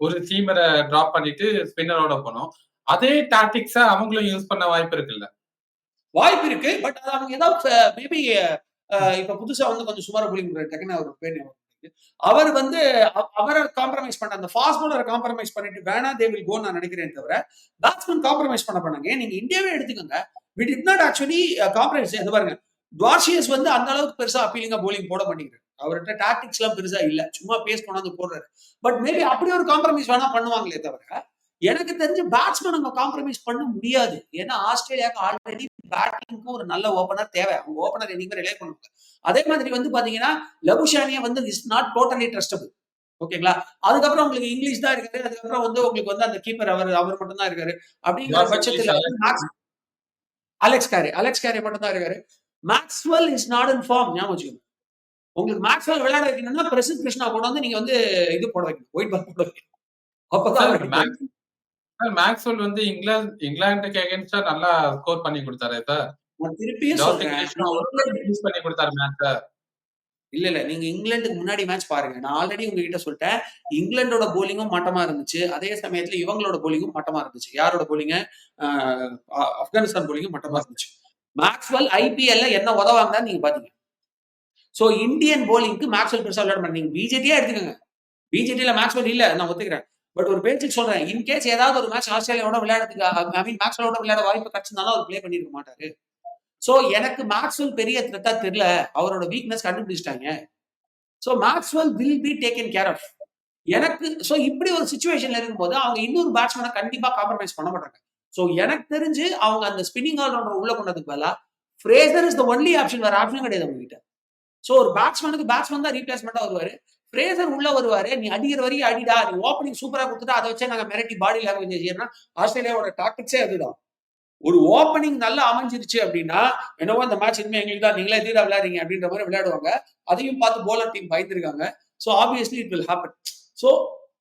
ஒரு சீமரை டிராப் பண்ணிட்டு ஸ்பின்னரோட போனோம். அதே டாக்டிக்ஸ அவங்களும் யூஸ் பண்ண வாய்ப்பு இருக்குல்ல? வாய்ப்பு இருக்கு. பட் அது அவங்க ஏதாவது மேபி இப்ப புதுசா வந்து கொஞ்சம் சுமாரா போலிங் டக்குன்னு அவர் பேர் அவர் வந்து அவரை காம்ப்ரமைஸ் பண்ண அந்த ஃபாஸ்ட் பவுலரை காம்ப்ரமைஸ் பண்ணிட்டு வேணா தே வில் கோ நான் நினைக்கிறேன் தவிர பேட்ஸ்மேன் காம்ப்ரமைஸ் பண்ண பண்ணாங்க. நீங்க இந்தியாவே எடுத்துக்கோங்க. We did not actually compromise அது பாருங்க. துவார்ஷியஸ் வந்து அந்த அளவுக்கு பெருசா அப்பீலிங்கா போலிங் போட மாட்டேங்கிறாரு. அவர்கிட்ட டாக்டிக்ஸ் எல்லாம் பெருசா இல்ல. சும்மா பேஸ் கொண்டாந்து போடுறாரு. பட் மேபி அப்படி ஒரு காம்ப்ரமைஸ் வேணா பண்ணுவாங்களே தவிர எனக்கு தெரிஞ்சு பேட்ஸ்மேன் அங்க காம்ப்ரமைஸ் பண்ண முடியாது. ஏன்னா ஆஸ்திரேலியாவுக்கு ஆல்ரெடி பேட்டிங்க்கு ஒரு நல்ல ஓபனர் தேவை. அவங்க ஓபனர் என்னைக்குமே ரிலே பண்ணுவாங்க அதே மாதிரி வந்து பாத்தீங்கன்னா லபுஷானியா வந்து இஸ் நாட் டோட்டலி ட்ரஸ்டபிள் ஓகேங்களா அதுக்கப்புறம் உங்களுக்கு இங்கிலீஷ் தான் இருக்காரு அதுக்கப்புறம் வந்து உங்களுக்கு வந்து அந்த கீப்பர் அவர் அவர் மட்டும் தான் இருக்காரு. அப்படிங்கிற பட்சத்துல அலெக்ஸ் கேரி அலெக்ஸ் கேரி மட்டும் தான் இருக்காரு. Maxwell is not in form ஞாபகம் வச்சுக்கோங்க. உங்களுக்கு மேக்ஸ்வெல் விளையாட வைக்கணும்னா பிரசித் கிருஷ்ணா கூட வந்து நீங்க வந்து இது போட வைக்கணும். ஒயிட் பால் போட வைக்கணும். அப்பதான் மேக்ஸ்வெல் வந்து இங்கிலாந்து இங்கிலாந்துக்கு அகேன்ஸ்டா நல்லா ஸ்கோர் பண்ணி கொடுத்தாரு சார். திருப்பியும் பண்ணி கொடுத்தாரு மேட்ச இல்ல இல்ல. நீங்க இங்கிலாந்துக்கு முன்னாடி மேட்ச் பாருங்க. நான் ஆல்ரெடி உங்ககிட்ட சொல்லிட்டேன். இங்கிலாந்தோட போலிங்கும் மட்டமா இருந்துச்சு. அதே சமயத்துல இவங்களோட போலிங்கும் மட்டமா இருந்துச்சு. யாரோட போலிங்க ஆப்கானிஸ்தான் போலிங்கும் மட்டமா இருந்துச்சு. மேக்ஸ்வெல் ஐபிஎல்ல என்ன உதவாங்கன்னு நீங்க பாத்தீங்க. சோ இந்தியன் போலிங்க்கு மேக்ஸ்வெல் பெருசா விளையாட மாட்டீங்க பிஜேடியா எடுத்துக்கோங்க. பிஜேடியில மேக்ஸ்வெல் இல்ல. நான் ஒத்துக்கிறேன். பட் ஒரு பேச்சுக்கு சொல்றேன் இன்கேஸ் ஏதாவது ஒரு மேட்ச் ஆஸ்திரேலியாவோட விளையாடுறதுக்கு ஐ மீன் மேக்ஸ்வெலோட விளையாட வாய்ப்பு கிடைச்சிருந்தாலும் அவர் ப்ளே பண்ணிருக்க மாட்டாரு. சோ எனக்கு மேக்ஸ்வெல் பெரிய த்ரெட்டா தெரியல. அவரோட வீக்னஸ் கண்டுபிடிச்சிட்டாங்க. So Maxwell will be taken care of எனக்கு சோ இப்படி ஒரு சுச்சுவேஷன்ல இருக்கும்போது அவங்க இன்னொரு பேட்ஸ்மேனை கண்டிப்பா காம்ப்ரமைஸ் பண்ண மாட்டாங்க. ஸோ எனக்கு தெரிஞ்சு அவங்க அந்த ஸ்பின்னிங் ஆல்ரவுண்டர் உள்ள கொண்டதுக்கு பதிலா Fraser is the only option வேற ஆப்ஷனும் கிடையாது அவங்க கிட்ட ஸோ ஒரு பேட்ஸ்மேனுக்கு பேட்ஸ்மேன் தான் ரீப்ளேஸ்மெண்ட்டாக வருவாரு. பிரேசர் உள்ள வருவாரு. நீ அடிக்கிற வரைக்கும் அடிடா. நீ ஓப்பனிங் சூப்பரா கொடுத்துட்டு அதை வச்சே நாங்க மிரட்டி பாடி லாங்குவேஜ் செய்யறோம்னா ஆஸ்திரேலியாவோட டாக்டிக்ஸே அதுதான். ஒரு ஓப்பனிங் நல்லா அமைஞ்சிருச்சு அப்படின்னா என்னவோ அந்த மேட்ச் இனிமே எங்களுக்கு தான் நீங்களே தீரா விளையாடுறீங்க அப்படின்ற மாதிரி விளையாடுவாங்க. அதையும் பார்த்து bowler team பயந்துருக்காங்க. So obviously it will happen so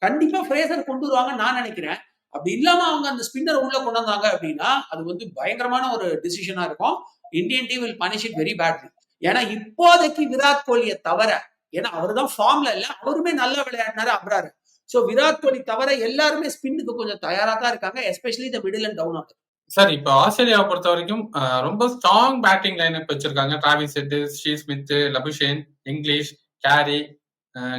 கண்டிப்பா ஃப்ரேசர் கொண்டு வருவாங்கன்னு நான் நினைக்கிறேன். அப்படி இல்லாம அவங்க அந்த ஸ்பின்னர் உள்ள கொண்டு வந்தாங்க அப்படின்னா அது வந்து பயங்கரமான ஒரு டிசிஷனா இருக்கும். Indian team will punish it very badly ஏன்னா இப்போதைக்கு விராட் கோலியை தவிர ஏன்னா அவர் தான் ஃபார்ம்ல இல்ல. அவருமே நல்லா விளையாடினாரு அப்ராரு. ஸோ விராட் கோலி தவிர எல்லாருமே ஸ்பின்னுக்கு கொஞ்சம் தயாரா தான் இருக்காங்க எஸ்பெஷலி இந்த middle and down of sir இப்போ ஆஸ்திரேலியாவை பொறுத்த வரைக்கும் ரொம்ப ஸ்ட்ராங் பேட்டிங் லைன் வச்சிருக்காங்க. Travis Head Sri Smith Labuschagne Inglis Carey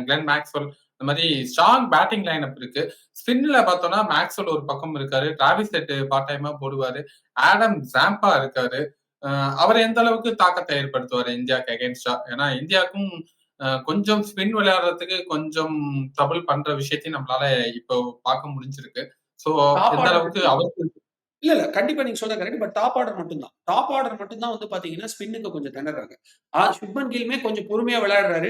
Glenn Maxwell இந்த மாதிரி ஸ்ட்ராங் பேட்டிங் லைன் அப் இருக்கு ஸ்பின்ல பார்த்தோம்னா மேக்ஸ்வெல் ஒரு பக்கம் இருக்காரு டிராவிஸ் ஹெட் பார்ட் டைமா போடுவாரு ஆடம் ஜாம்பா இருக்காரு. அவர் எந்த அளவுக்கு தாக்கத்தை ஏற்படுத்துவாரு இந்தியாவுக்கு அகேன்ஸ்டா ஏன்னா இந்தியாவுக்கும் கொஞ்சம் ஸ்பின் விளையாடுறதுக்கு கொஞ்சம் ட்ரபிள் பண்ற விஷயத்தையும் நம்மளால இப்போ பார்க்க முடிஞ்சிருக்கு. சோ எந்த அளவுக்கு அவருக்கு இல்ல இல்ல கண்டிப்பா நீங்க சொல்ற கரெக்ட் பட் டாப் ஆர்டர் மட்டும் தான் டாப் ஆர்டர் மட்டும் தான் வந்து பாத்தீங்கன்னா ஸ்பின்னுக்கு கொஞ்சம் திணறாங்க. சுப்மன் கில்மே கொஞ்சம் பொறுமையா விளையாடுறாரு.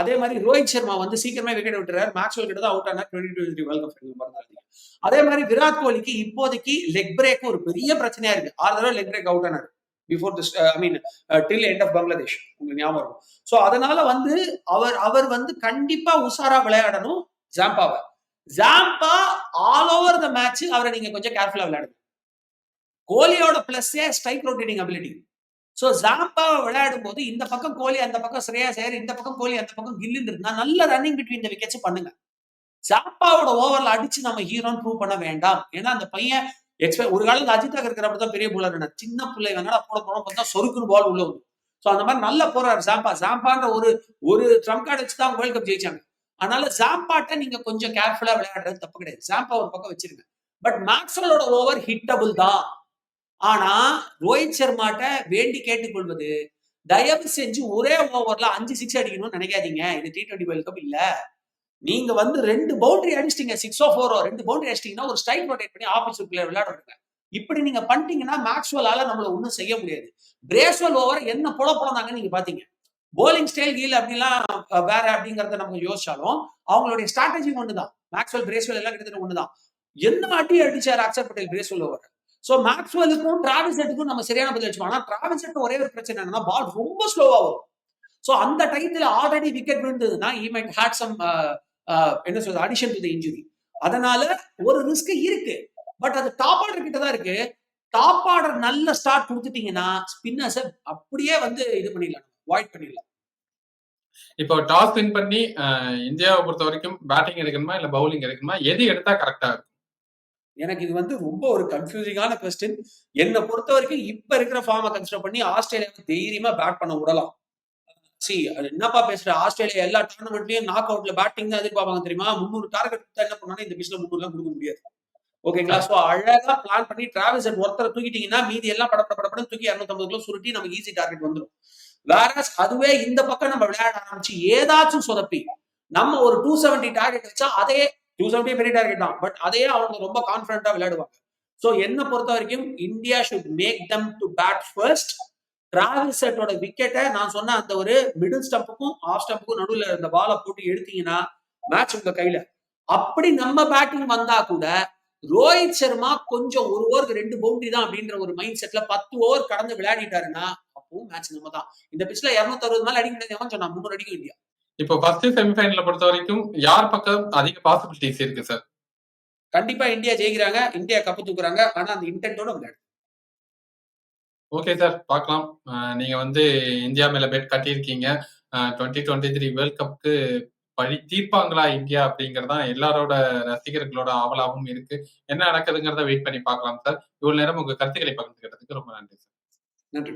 அதே மாதிரி ரோஹித் சர்மா வந்து சீக்கிரமே விக்கெட் விட்டுறாரு. மேக்ஸ்வெல் கிட்ட தான் அவுட் ஆனா டுவெண்ட்டி டுவெண்ட்டி வேர்ல்ட் கப் மறந்தாங்க அதே மாதிரி விராட் கோலிக்கு இப்போதைக்கு லெக் பிரேக் ஒரு பெரிய பிரச்சனையா இருக்கு. ஆறு தடவை லெக் பிரேக் அவுட் ஆனாரு. Before this I mean till end of Bangladesh உங்களுக்கு ஞாபகம் இருக்கும் ஸோ அதனால வந்து அவர் அவர் வந்து கண்டிப்பா உஷாரா விளையாடணும் ஜாம்பாவை. Zampa all over the match அவரை நீங்க கொஞ்சம் கேர்ஃபுல்லா விளையாடுங்க. கோலியோட பிளஸ்ஸே ஸ்ட்ரைக் ரொட்டேட்டிங் அபிலிட்டி ஸோ ஜாம்பாவை விளையாடும் போது இந்த பக்கம் கோலி அந்த பக்கம் ஸ்ரேயா சேர் இந்த பக்கம் கோலி அந்த பக்கம் கில்லுன்னு இருந்தா நல்ல ரன்னிங் பிட்வீன் த விக்கெட்ஸ் பண்ணுங்க. ஜாம்பாவோட ஓவர்ல அடிச்சு நம்ம ஹீரோன்னு ப்ரூவ் பண்ண வேண்டாம். ஏன்னா அந்த பையன் எக்ஸ்பெக்ட் ஒரு காலத்துல அஜித் இருக்கிறப்ப தான் பெரிய போலர் சின்ன பிள்ளை வேணா போட போறோம் பார்த்தா சொருக்குன்னு பால் உள்ள வந்து ஸோ அந்த மாதிரி நல்லா போறாரு சாம்பா. சாம்பான்ற ஒரு ஒரு ட்ரம்ப் கார்டு வச்சு தான் வேர்ல்ட் கப் ஜெயிச்சாங்க. அதனால சாம்பாட்ட நீங்க கொஞ்சம் கேர்ஃபுல்லா விளையாடுறது தப்பு கிடையாது. சாம்பா ஒரு பக்கம் வச்சிருங்க. பட் மேக்ஸ்வலோட ஓவர் ஹிட்டபுள் தான். ஆனா ரோஹித் சர்மாட்ட வேண்டி கேட்டுக்கொள்வது தயவு செஞ்சு ஒரே ஓவர்ல அஞ்சு சிக்ஸ் அடிக்கணும்னு நினைக்காதீங்க. இது டி டுவெண்டி வேர்ல்ட் கப் இல்லை. நீங்க வந்து ரெண்டு பவுண்டரி அடிச்சிட்டீங்க சிக்ஸோ ஃபோரோ ரெண்டு பவுண்டரி அடிச்சிட்டீங்கன்னா ஒரு ஸ்ட்ரைக் ரொட்டேட் பண்ணி ஆப்போசிட் பிளேயர் விளையாடுறாங்க இப்படி நீங்க பண்ணிட்டீங்கன்னா மேக்ஸ்வெல்லால நம்மள ஒன்றும் செய்ய முடியாது. பிரேஸ்வெல் ஓவர் என்ன புல புலந்தாங்கன்னு நீங்க பாத்தீங்க. போலிங் ஸ்டைல் கீழ் அப்படிலாம் வேற அப்படிங்கறத நம்ம யோசிச்சாலும் அவங்களுடைய ஸ்ட்ராட்டஜி ஒண்ணுதான். மேக்ஸ்வெல் பிரேஸ்வெல் எல்லாம் கிட்டத்தட்ட ஒண்ணுதான். என்ன அடி அடிச்சார் Akshar Patel Bracewell over so மேக்ஸ்வெலுக்கும் டிராவல்செட்டுக்கும் நம்ம சரியான பதில் வச்சுக்கோம் ஆனா டிராவிஸ் ஒரே ஒரு பிரச்சனை என்னன்னா பால் ரொம்ப ஸ்லோவா வரும். அந்த டைத்துல ஆல்ரெடி விக்கெட் விழுந்ததுன்னா ஈ மைட் ஹேட் சம் என்ன சொல்றது அடிஷன் டு த இன்ஜுரி அதனால ஒரு ரிஸ்க் இருக்கு. பட் அது டாப் ஆர்டர் கிட்ட தான் இருக்கு. டாப் ஆர்டர் நல்ல ஸ்டார்ட் கொடுத்துட்டீங்கன்னா ஸ்பின்னர்ஸை அப்படியே வந்து இது பண்ணிடலாம் வாய்ட் பண்ணிடலாம். இப்போ டாஸ் வின் பண்ணி இந்தியாவை பொறுத்த வரைக்கும் பேட்டிங் எடுக்கணுமா இல்ல பவுலிங் எடுக்கணுமா? எது எடுத்தா கரெக்டா இருக்கும்? எனக்கு இது வந்து ரொம்ப ஒரு கன்ஃபியூசிங்கான கொஸ்டின் என்னை பொறுத்த வரைக்கும் இப்ப இருக்கிற ஃபார்மை கன்சிடர் பண்ணி ஆஸ்திரேலியாவை தைரியமா பேட் பண்ண விடலாம். சி என்னப்பா பேசுற? ஆஸ்திரேலியா எல்லா டோர்னமெண்ட்லயும் நாக் அவுட்ல பேட்டிங் தான் எதிர்பார்ப்பாங்க தெரியுமா? முந்நூறு டார்கெட் என்ன பண்ணாலும் இந்த பிஸ்ல முந்நூறுலாம் கொடுக்க முடியாது. ஓகேங்களா சோ அழகா பிளான் பண்ணி டிராவல்ஸ் ஒருத்தர் தூக்கிட்டீங்கன்னா மீதி எல்லாம் படப்பட படப்படம் தூக்கி இரநூத்தம்பது கிலோ சுருட்டி நமக்கு ஈஸி டார்கெட் வந்துடும் வேற அதுவே இந்த பக்கம் நம்ம விளையாட ஆரம்பிச்சு ஏதாச்சும் சொதப்பி நம்ம ஒரு டூ செவன்டி டார்கெட் வச்சா அதே டூ செவன்டி பெரிய டார்கெட் தான். பட் அதே அவங்க ரொம்ப கான்பிடண்டா விளையாடுவாங்க. சோ என்ன பொறுத்த வரைக்கும் India should make them to bat first Travis செட்டோட விக்கெட்டை நான் சொன்ன அந்த ஒரு மிடில் ஸ்டம்புக்கும் ஆஃப் ஸ்டம்புக்கும் நடுவுல இந்த பாலை போட்டு எடுத்தீங்கன்னா மேட்ச் உங்க கையில. அப்படி நம்ம பேட்டிங் வந்தா கூட ரோஹித் சர்மா கொஞ்சம் ஒரு ஓவருக்கு ரெண்டு பவுண்டரி தான் அப்படின்ற ஒரு மைண்ட் செட்ல பத்து ஓவர் கடந்து விளையாடிட்டாருன்னா அப்பவும் மேட்ச் நம்ம தான். இந்த பிச்சில் இருநூத்தி அறுபது மேல அடிக்க முடியாது. சொன்னா முன்னூறு அடிக்க இந்தியா இப்போ ஃபர்ஸ்ட் செமிஃபைனல பொறுத்த வரைக்கும் யார் பக்கம் அதிக பாசிபிலிட்டிஸ் இருக்கு சார் கண்டிப்பா இந்தியா ஜெயிக்கிறாங்க இந்தியா கப்பு தூக்குறாங்க. ஆனா அந்த இன்டென்ட்டோட விளையாடு ஓகே சார் பார்க்கலாம். நீங்க வந்து இந்தியா மேல பெட் கட்டியிருக்கீங்க. டுவெண்ட்டி டுவெண்ட்டி த்ரீ வேர்ல்ட் கப்புக்கு பழி தீர்ப்பாங்களா இந்தியா அப்படிங்கறதான் எல்லாரோட ரசிகர்களோட ஆவலாகவும் இருக்கு. என்ன நடக்குதுங்கிறத வெயிட் பண்ணி பார்க்கலாம் சார் இவ்வளவு நேரம் உங்க கருத்துக்களை பகிர்ந்துக்கிறதுக்கு ரொம்ப நன்றி சார் நன்றி